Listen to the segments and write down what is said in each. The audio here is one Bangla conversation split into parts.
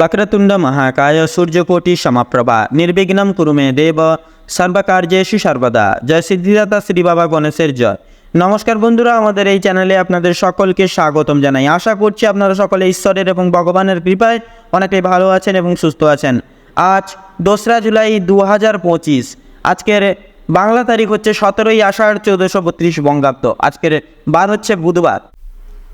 వక్రతుండ మహాకాయ సూర్యకోటి సమప్రభ নির্বিঘ্নম কুরু মে দেব সর্বকার্যেষু সর্বদা জয় সিদ্ধিদাতা শ্রী বাবা গণেশের জয় নমস্কার বন্ধুরা আমাদের এই চ্যানেলে আপনাদের সকলকে স্বাগতম জানাই আশা করছি আপনারা সকলে ঈশ্বরের এবং ভগবানের কৃপায় অনেকটাই ভালো আছেন এবং সুস্থ আছেন আজ দোসরা জুলাই দু হাজার পঁচিশ আজকের বাংলা তারিখ হচ্ছে সতেরোই আষাঢ় চৌদ্দশো বত্রিশ বঙ্গাব্দ আজকের বার হচ্ছে বুধবার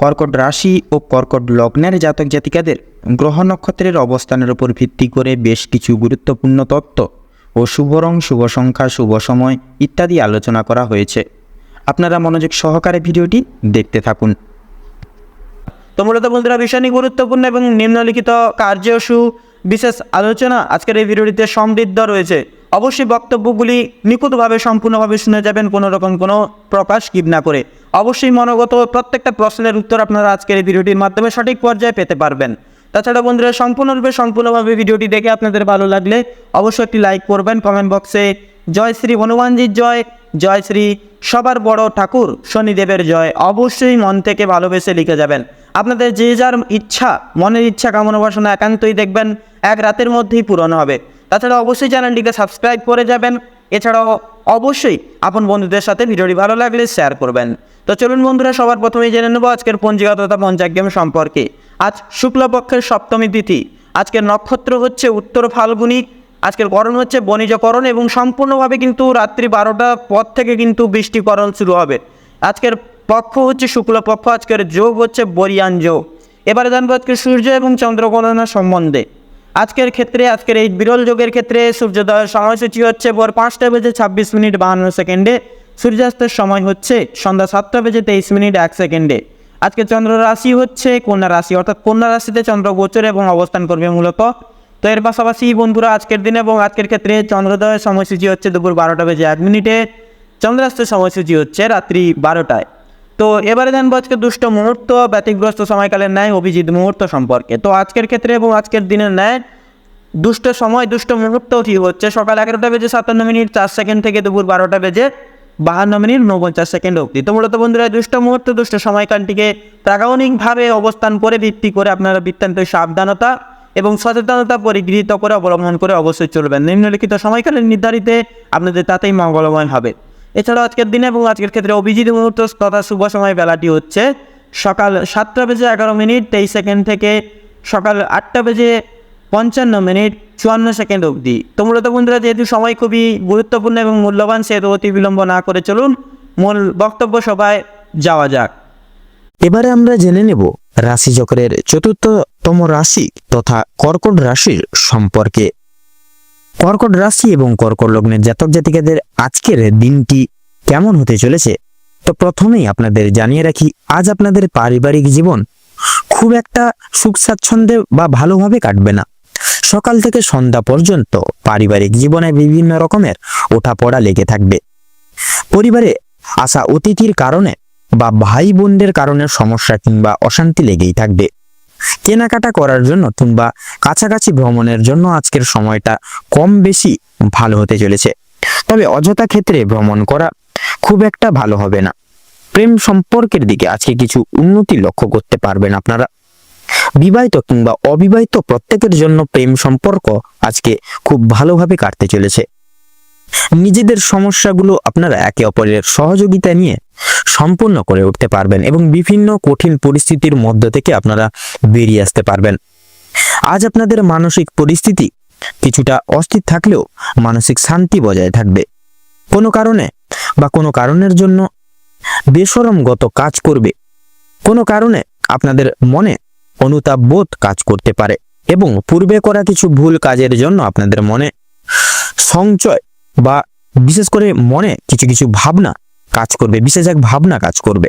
কর্কট রাশি ও কর্কট লগ্নের জাতক জাতিকাদের গ্রহ নক্ষত্রের অবস্থানের উপর ভিত্তি করে বেশ কিছু গুরুত্বপূর্ণ তত্ত্ব ও শুভ রং, শুভ সংখ্যা, শুভ সময় ইত্যাদি আলোচনা করা হয়েছে। আপনারা মনোযোগ সহকারে ভিডিওটি দেখতে থাকুন। তো মূলত বন্ধুরা ভীষণই গুরুত্বপূর্ণ এবং নিম্নলিখিত কার্যসু বিশেষ আলোচনা আজকের এই ভিডিওটিতে সমৃদ্ধ রয়েছে। অবশ্যই বক্তব্যগুলি নিখুঁতভাবে, সম্পূর্ণভাবে শুনে যাবেন, কোনো রকম কোনো প্রকাশ কিপ না করে। অবশ্যই মনোগত প্রত্যেকটা প্রশ্নের উত্তর আপনারা আজকের এই ভিডিওটির মাধ্যমে সঠিক পর্যায়ে পেতে পারবেন। তাছাড়া বন্ধুরা, সম্পূর্ণরূপে, সম্পূর্ণভাবে ভিডিওটি দেখে আপনাদের ভালো লাগলে অবশ্যই একটি লাইক করবেন, কমেন্ট বক্সে জয় শ্রী হনুমানজির জয় জয় শ্রী সবার বড় ঠাকুর শনিদেবের জয় অবশ্যই মন থেকে ভালোবেসে লিখে যাবেন। আপনাদের যে যার ইচ্ছা, মনের ইচ্ছা, কামনা বাসনা একান্তই দেখবেন, এক রাতের মধ্যেই পূরণ হবে। তাছাড়া অবশ্যই চ্যানেলটিকে সাবস্ক্রাইব করে যাবেন। এছাড়াও অবশ্যই আপন বন্ধুদের সাথে ভিডিওটি ভালো লাগলে শেয়ার করবেন। তো চলুন বন্ধুরা, সবার প্রথমেই জেনে নেব আজকের পঞ্জিকা তথা পঞ্চাগ্রাম সম্পর্কে। আজ শুক্লপক্ষের সপ্তমী তিথি। আজকের নক্ষত্র হচ্ছে উত্তর ফাল্গুনি। আজকের করণ হচ্ছে বণিজকরণ এবং সম্পূর্ণভাবে কিন্তু রাত্রি বারোটার পর থেকে কিন্তু বৃষ্টিকরণ শুরু হবে। আজকের পক্ষ হচ্ছে শুক্লপক্ষ, আজকের যোগ হচ্ছে বরিয়ান যোগ। এবারে জানব আজকে সূর্য এবং চন্দ্রগণনা সম্বন্ধে। আজকের ক্ষেত্রে, আজকের এই বিরল যোগের ক্ষেত্রে সূর্যোদয়ের সময়সূচি হচ্ছে ভোর পাঁচটা বেজে ছাব্বিশ মিনিট বাহান্ন সেকেন্ডে। সূর্যাস্তের সময় হচ্ছে সন্ধ্যা সাতটা বেজে তেইশ মিনিট এক সেকেন্ডে। আজকে চন্দ্র রাশি হচ্ছে কন্যা রাশি, অর্থাৎ কন্যা রাশিতে চন্দ্র গোচর এবং অবস্থান করবে মূলত। তো এর পাশাপাশি বন্ধুরা, আজকের দিনে এবং আজকের ক্ষেত্রে চন্দ্রোদয়ের সময়সূচি হচ্ছে দুপুর বারোটা বেজে এক মিনিটে। চন্দ্রাস্তের সময়সূচি হচ্ছে রাত্রি বারোটায়। তো এবারে জানব আজকে দুষ্ট মুহূর্ত, ব্যতিগ্রস্ত সময়কালের ন্যায়, অভিজিৎ মুহূর্ত সম্পর্কে। তো আজকের ক্ষেত্রে এবং আজকের দিনের ন্যায়, দুষ্ট সময়, দুষ্ট মুহূর্ত কি হচ্ছে। সকাল এগারোটা বেজে সাতান্ন মিনিট, চার সেকেন্ড থেকে দুপুর বারোটা বেজে বাহান্ন মিনিট উনপঞ্চাশ সেকেন্ড অবধি। তো মূলত বন্ধুরা দুষ্ট মুহূর্ত, দুষ্ট সময়কালটিকে প্রাগণিকভাবে অবস্থান করে, ভিত্তি করে আপনারা বৃত্তান্ত সাবধানতা এবং সচেতনতা পরিগৃহীত করে, অবলম্বন করে অবশ্যই চলবেন। নিম্নলিখিত সময়কালের নির্ধারিত আপনাদের তাতেই মঙ্গলময় হবে। এছাড়াও আজকের দিনে এবং আজকের ক্ষেত্রে অভিজিৎ মুহূর্ত তথা শুভ সময় বেলাটি হচ্ছে সকাল সাতটা বেজে এগারো মিনিট, তেইশ সেকেন্ড থেকে সকাল আটটা বেজে পঞ্চান্ন মিনিট, চুয়ান্ন সেকেন্ড অবধি। তো মূলত বন্ধুরা, যেহেতু সময় খুবই গুরুত্বপূর্ণ এবং মূল্যবান, সেহেতু অতি বিলম্ব না করে চলুন মূল বক্তব্য সভায় যাওয়া যাক। এবারে আমরা জেনে নেব রাশি চক্রের চতুর্থতম রাশি তথা কর্কট রাশির সম্পর্কে। কর্কট রাশি এবং কর্কট লগ্নের জাতক জাতিকাদের আজকের দিনটি কেমন হতে চলেছে? তো প্রথমেই আপনাদের জানিয়ে রাখি, আজ আপনাদের পারিবারিক জীবন খুব একটা সুখ স্বাচ্ছন্দ্যে বা ভালোভাবে কাটবে না। সকাল থেকে সন্ধ্যা পর্যন্ত পারিবারিক জীবনে বিভিন্ন রকমের ওঠাপড়া লেগে থাকবে। পরিবারে আসা অতিথির কারণে বা ভাই বোনদের কারণে সমস্যা কিংবা অশান্তি লেগেই থাকবে। কেনাকাটা করার জন্য কিংবা কাছাকাছি ভ্রমণের জন্য আজকের সময়টা কম বেশি ভালো হতে চলেছে। তবে অযথা ক্ষেত্রে ভ্রমণ করা খুব একটা ভালো হবে না। প্রেম সম্পর্কের দিকে আজকে কিছু উন্নতি লক্ষ্য করতে পারবেন আপনারা। বিবাহিত কিংবা অবিবাহিত প্রত্যেকের জন্য প্রেম সম্পর্ক আজকে খুব ভালোভাবে কাটতে চলেছে। নিজেদের সমস্যাগুলো আপনারা একে অপরের সহযোগিতা নিয়ে সম্পূর্ণ করে উঠতে পারবেন এবং বিভিন্ন কঠিন পরিস্থিতির মধ্য থেকে আপনারা বেরিয়ে আসতে পারবেন। আজ আপনাদের মানসিক পরিস্থিতি কিছুটা অস্থির থাকলেও মানসিক শান্তি বজায় থাকবে। কোনো কারণে বা কোনো কারণের জন্য বেসরমগত কাজ করবে। কোনো কারণে আপনাদের মনে অনুতাপ বোধ কাজ করতে পারে এবং পূর্বে করা কিছু ভুল কাজের জন্য আপনাদের মনে সংচয় বা বিশেষ করে মনে কিছু কিছু ভাবনা কাজ করবে, বিশেষ এক ভাবনা কাজ করবে।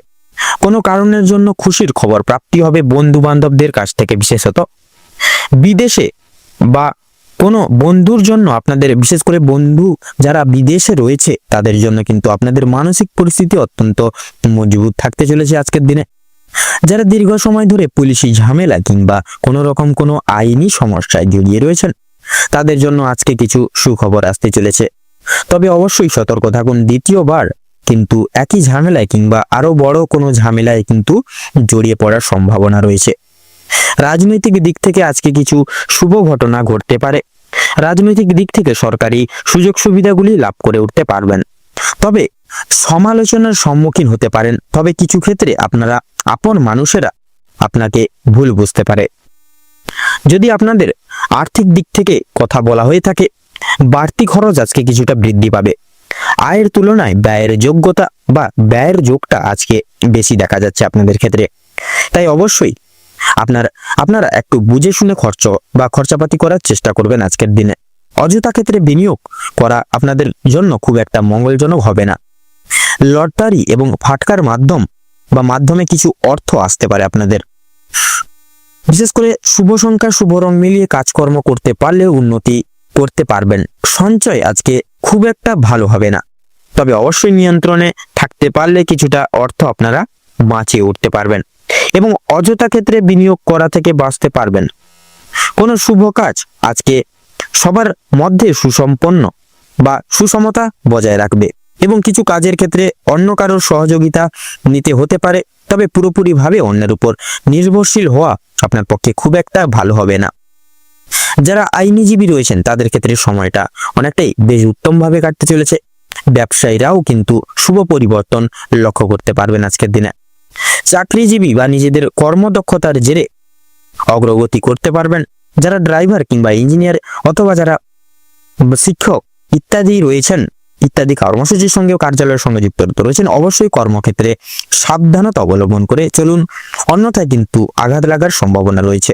কোনো কারণের জন্য খুশির খবর প্রাপ্তি হবে বন্ধু বান্ধবদের কাছ থেকে বিশেষত। বিদেশে বা কোনো বন্ধুর জন্য আপনাদের, বিশেষ করে বন্ধু যারা বিদেশে রয়েছে, তাদের জন্য কিন্তু আপনাদের মানসিক পরিস্থিতি অত্যন্ত মজবুত থাকতে চলেছে আজকের দিনে। যারা দীর্ঘ সময় ধরে পুলিশি ঝামেলা কিংবা কোনো রকম কোনো আইনি সমস্যায় জড়িয়ে রয়েছেন, তাদের জন্য আজকে কিছু সুখবর আসতে চলেছে। তবে অবশ্যই সতর্ক থাকুন দ্বিতীয়বার, কিন্তু একই ঝামেলায় কিংবা আরও বড় কোনো ঝামেলায় কিন্তু জড়িয়ে পড়ার সম্ভাবনা রয়েছে। রাজনৈতিক দিক থেকে আজকে কিছু শুভ ঘটনা ঘটতে পারে। রাজনৈতিক দিক থেকে সরকারি সুযোগ সুবিধাগুলি লাভ করে উঠতে পারবেন। তবে সমালোচনার সম্মুখীন হতে পারেন। তবে কিছু ক্ষেত্রে আপনারা, আপন মানুষেরা আপনাকে ভুল বুঝতে পারে। যদি আপনাদের আর্থিক দিক থেকে কথা বলা হয়ে থাকে বাড়তি খরচ আজকে কিছুটা বৃদ্ধি পাবে। আয়ের তুলনায় ব্যয়ের যোগ্যতা বা ব্যয়ের যোগটা আজকে বেশি দেখা যাচ্ছে আপনাদের ক্ষেত্রে। তাই অবশ্যই আপনার, আপনারা একটু বুঝে শুনে খরচ বা খরচাপাতি করার চেষ্টা করবেন আজকের দিনে। অযথা ক্ষেত্রে বিনিয়োগ করা আপনাদের জন্য খুব একটা মঙ্গলজনক হবে না। লটারি এবং ফাটকার মাধ্যম বা মাধ্যমে কিছু অর্থ আসতে পারে আপনাদের। বিশেষ করে শুভ সংখ্যা, শুভ রং মিলিয়ে কাজকর্ম করতে পারলে উন্নতি করতে পারবেন। সঞ্চয় আজকে খুব একটা ভালো হবে না। তবে অবশ্যই নিয়ন্ত্রণে থাকতে পারলে কিছুটা অর্থ আপনারা বাঁচিয়ে উঠতে পারবেন এবং অযথা ক্ষেত্রে বিনিয়োগ করা থেকে বাঁচতে পারবেন। কোনো শুভ কাজ আজকে সবার মধ্যে সুসম্পন্ন বা সুষমতা বজায় রাখবে এবং কিছু কাজের ক্ষেত্রে অন্য কারোর সহযোগিতা নিতে হতে পারে, তবে পুরোপুরিভাবে অন্যের উপর নির্ভরশীল হওয়া আপনার পক্ষে খুব একটা ভালো হবে না। যারা আইনিজীবী রয়েছেন, তাদের ক্ষেত্রে সময়টা অনেকটাই বেশ উত্তমভাবে কাটতে চলেছে। ব্যবসায়ীরাও কিন্তু শুভ পরিবর্তন লক্ষ্য করতে পারবেন আজকের দিনে। চাকরিজীবী বা নিজেদের কর্মদক্ষতার জেরে অগ্রগতি করতে পারবেন। যারা ড্রাইভার কিংবা ইঞ্জিনিয়ার অথবা যারা শিক্ষক ইত্যাদি রয়েছেন, ইত্যাদি কর্মসূচির সঙ্গেও কার্যালয়ের সঙ্গে যুক্ত রয়েছেন, অবশ্যই কর্মক্ষেত্রে সাবধানতা অবলম্বন করে চলুন। অন্যথায় কিন্তু আঘাত লাগার সম্ভাবনা রয়েছে।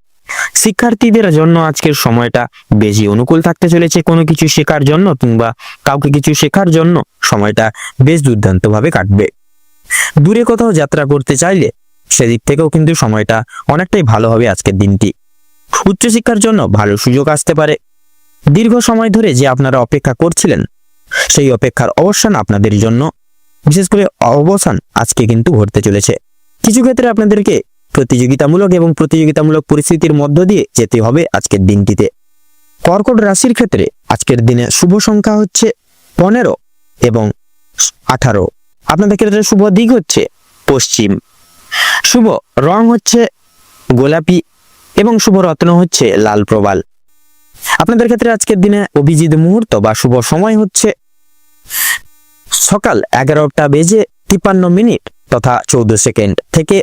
শিক্ষার্থীদের জন্য আজকের সময়টা বেশি অনুকূল থাকতে চলেছে। কোনো কিছু শেখার জন্য কিংবা কাউকে কিছু শেখার জন্য সময়টা বেশ দুর্দান্তভাবে কাটবে। দূরে কোথাও যাত্রা করতে চাইলে সেদিক থেকেও কিন্তু সময়টা অনেকটাই ভালো হবে আজকের দিনটি। উচ্চশিক্ষার জন্য ভালো সুযোগ আসতে পারে। দীর্ঘ সময় ধরে যে আপনারা অপেক্ষা করছিলেন, সেই অপেক্ষার অবসান আপনাদের জন্য, বিশেষ করে অবসান আজকে কিন্তু ঘটতে চলেছে। কিছু ক্ষেত্রে আপনাদেরকে প্রতিযোগিতামূলক এবং প্রতিযোগিতামূলক পরিস্থিতির মধ্য দিয়ে যেতে হবে আজকের দিনটিতে। কর্কট রাশির ক্ষেত্রে আজকের দিনে শুভ সংখ্যা হচ্ছে পনেরো এবং আঠারো। আপনাদের ক্ষেত্রে শুভ দিক হচ্ছে পশ্চিম। শুভ রং হচ্ছে গোলাপি এবং শুভ রত্ন হচ্ছে লাল প্রবাল। আপনাদের ক্ষেত্রে আজকের দিনে অভিজিৎ মুহূর্ত বা শুভ সময় হচ্ছে সকাল এগারোটা বেজে তিপ্পান্ন মিনিট তথা চৌদ্দ সেকেন্ড থেকে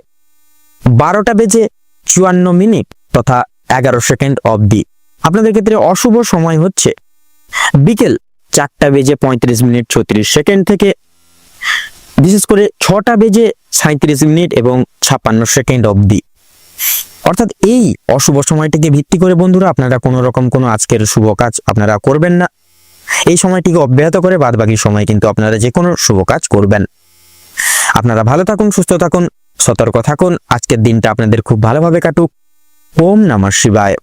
বারোটা বেজে চুয়ান্ন মিনিট তথা এগারো সেকেন্ড অবধি। আপনাদের ক্ষেত্রে অশুভ সময় হচ্ছে বিকেল চারটা বেজে পঁয়ত্রিশ মিনিট ছত্রিশ সেকেন্ড থেকে, বিশেষ করে ছটা বেজে সাঁত্রিশ মিনিট এবং ছাপ্পান্ন সেকেন্ড অবধি। অর্থাৎ এই অশুভ সময়টিকে ভিত্তি করে বন্ধুরা আপনারা কোনো রকম কোনো আজকের শুভ কাজ আপনারা করবেন না। এই সময়টিকে অব্যাহত করে বাদবাকি সময় কিন্তু আপনারা যে কোনো শুভ কাজ করবেন। আপনারা ভালো থাকুন, সুস্থ থাকুন সতর্ক থাকুন। আজকের দিনটা আপনাদের খুব ভালোভাবে কাটুক। ওম নমঃ শিবায়।